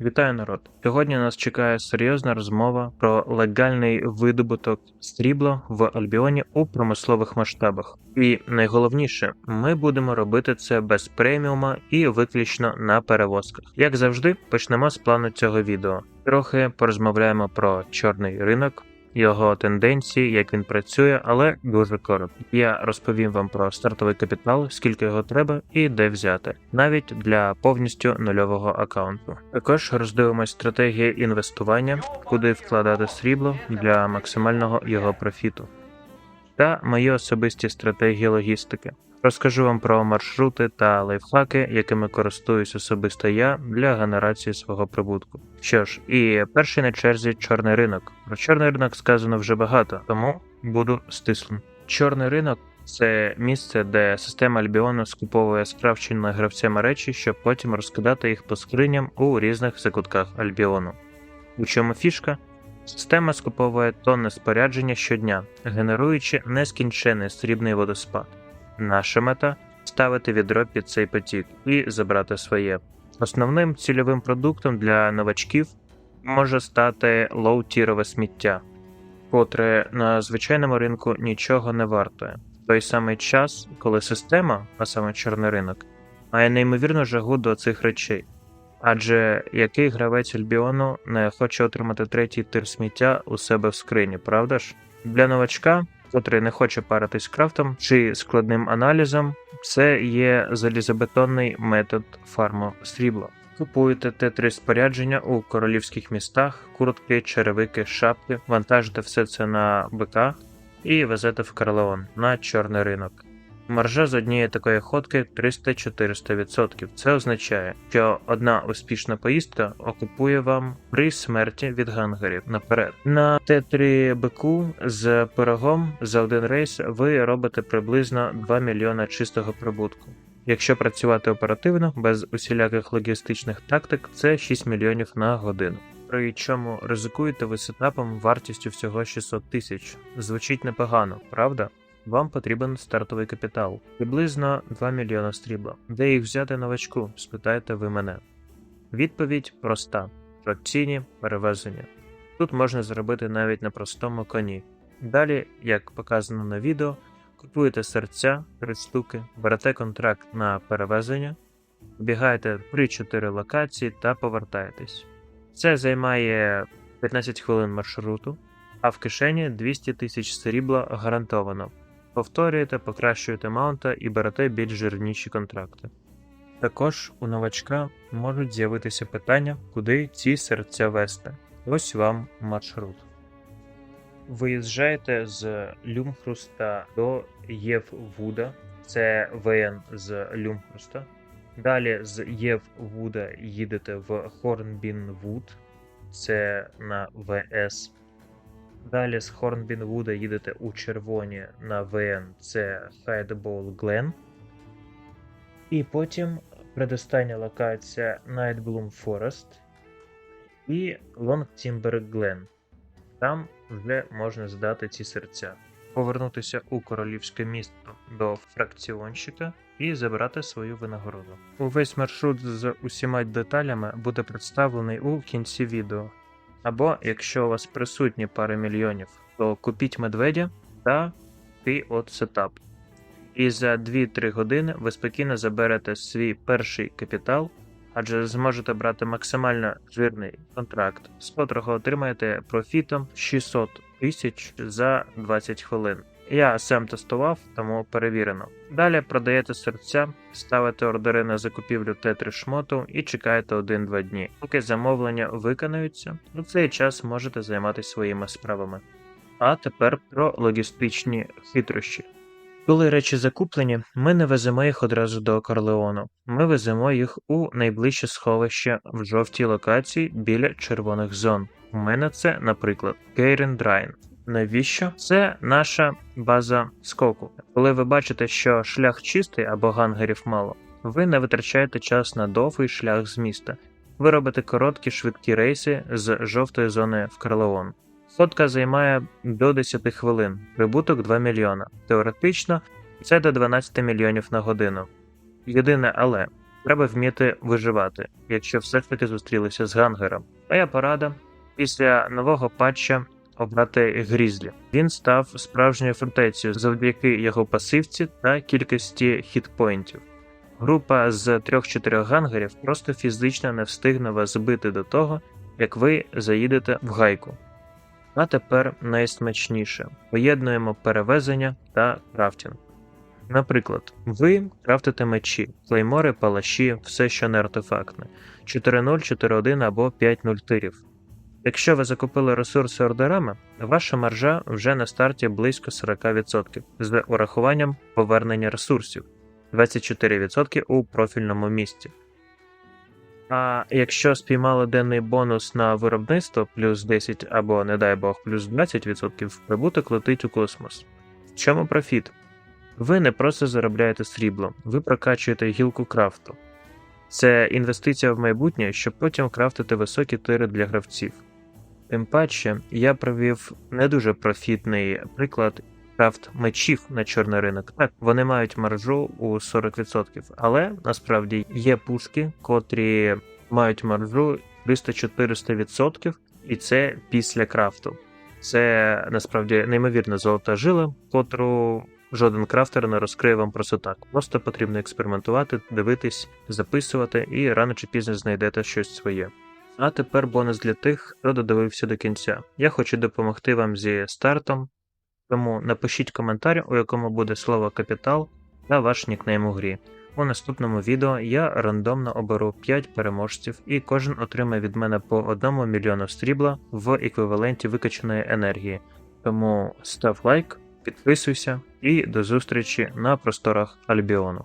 Вітаю народ! Сьогодні нас чекає серйозна розмова про легальний видобуток срібла в Альбіоні у промислових масштабах. І найголовніше, ми будемо робити це без преміума і виключно на перевозках. Як завжди, почнемо з плану цього відео. Трохи порозмовляємо про чорний ринок. Його тенденції, як він працює, але дуже коротко. Я розповім вам про стартовий капітал, скільки його треба і де взяти, навіть для повністю нульового аккаунту. Також роздивимось стратегії інвестування, куди вкладати срібло для максимального його профіту, та мої особисті стратегії логістики. Розкажу вам про маршрути та лайфхаки, якими користуюсь особисто я для генерації свого прибутку. Що ж, і перший на черзі чорний ринок. Про чорний ринок сказано вже багато, тому буду стислим. Чорний ринок це місце, де система Альбіону скуповує скравчені гравцями речі, щоб потім розкидати їх по скриням у різних закутках Альбіону. У чому фішка? Система скуповує тонни спорядження щодня, генеруючи нескінчений срібний водоспад. Наша мета ставити відро під цей потік і забрати своє. Основним цільовим продуктом для новачків може стати лоу-тірове сміття, котре на звичайному ринку нічого не вартує. В той самий час, коли система, а саме чорний ринок, має неймовірну жагу до цих речей. Адже який гравець Альбіону не хоче отримати третій тир сміття у себе в скрині, правда ж? Для новачка, котрий не хоче паритись крафтом чи складним аналізом, це є залізобетонний метод фарму срібла. Купуєте Т3 спорядження у королівських містах, куртки, черевики, шапки, вантажите все це на БК і везете в Карлеон на чорний ринок. Маржа з однієї такої ходки 300-400%. Це означає, що одна успішна поїздка окупує вам при смерті від гангерів наперед. На Т3 БК з пирогом за один рейс ви робите приблизно 2 мільйона чистого прибутку. Якщо працювати оперативно, без усіляких логістичних тактик, це 6 мільйонів на годину. При чому ризикуєте ви сетапом вартістю всього 600 тисяч. Звучить непогано, правда? Вам потрібен стартовий капітал, приблизно 2 мільйона стрібла. Де їх взяти новачку? спитаєте ви мене. Відповідь проста: ротційні перевезення. Тут можна зробити навіть на простому коні. Далі, як показано на відео, купуєте серця 3 штуки, берете контракт на перевезення, бігаєте 3-4 локації та повертаєтесь. Це займає 15 хвилин маршруту, а в кишені 200 тисяч срібла гарантовано. Повторюєте, покращуєте маунта і берете більш жирніші контракти. Також у новачка можуть з'явитися питання, куди ці серця вести. Ось вам маршрут. Виїжджаєте з Люмхруста до Єввуда, це ВН з Люмхруста. Далі з Єввуда їдете в Хорнбінвуд, це на ВС. Далі з Хорнбінвуда їдете у червоні на ВН, це Хайдбол Глен. І потім предостання локація Nightbloom Forest і Long Timber Glen. Там вже можна здати ці серця, повернутися у королівське місто до фракціонщика і забрати свою винагороду. Увесь маршрут з усіма деталями буде представлений у кінці відео. Або, якщо у вас присутні пари мільйонів, то купіть медведя та ти от сетап. І за 2-3 години ви спокійно заберете свій перший капітал, адже зможете брати максимально жирний контракт, з котрого отримаєте профітом 600 тисяч за 20 хвилин. Я сам тестував, тому перевірено. Далі продаєте серця, ставите ордери на закупівлю Т3 шмоту і чекаєте 1-2 дні. Поки замовлення виконаються, у цей час можете займатися своїми справами. А тепер про логістичні хитрощі. Коли речі закуплені, ми не веземо їх одразу до Корлеону. Ми веземо їх у найближче сховище в жовтій локації біля червоних зон. У мене це, наприклад, Кейрен Драйн. Навіщо? Це наша база скоку. Коли ви бачите, що шлях чистий або гангерів мало, ви не витрачаєте час на довгий шлях з міста. Ви робите короткі швидкі рейси з жовтої зони в Карлеон. Ходка займає до 10 хвилин, прибуток 2 мільйона. Теоретично це до 12 мільйонів на годину. Єдине але треба вміти виживати, якщо все ж таки зустрілися з гангером. Моя порада після нового патча обрати Грізлі. Він став справжньою фортецею завдяки його пасивці та кількості хітпоінтів. Група з 3-4 гангерів просто фізично не встигне вас збити до того, як ви заїдете в гайку. А тепер найсмачніше поєднуємо перевезення та крафтінг. Наприклад, ви крафтите мечі, клеймори, палаші, все, що не артефактне, 4.0, 4.1 або 5.0 тирів. Якщо ви закупили ресурси ордерами, ваша маржа вже на старті близько 40% з урахуванням повернення ресурсів, 24% у профільному місці. А якщо спіймали денний бонус на виробництво плюс 10 або, не дай Бог, плюс 20%, прибуток летить у космос. В чому профіт? Ви не просто заробляєте срібло, ви прокачуєте гілку крафту. Це інвестиція в майбутнє, щоб потім крафтити високі тири для гравців. Тим паче, я провів не дуже профітний приклад крафт мечів на чорний ринок. Так, вони мають маржу у 40%, але насправді є пушки, котрі мають маржу 300-400%, і це після крафту. Це насправді неймовірна золота жила, котру жоден крафтер не розкриє вам просто так. Просто потрібно експериментувати, дивитись, записувати, і рано чи пізно знайдете щось своє. А тепер бонус для тих, хто додивився до кінця. Я хочу допомогти вам зі стартом, тому напишіть коментар, у якому буде слово капітал та ваш нікнейм у грі. У наступному відео я рандомно оберу 5 переможців, і кожен отримає від мене по 1 мільйону стрібла в еквіваленті викачаної енергії. Тому став лайк, підписуйся і до зустрічі на просторах Альбіону.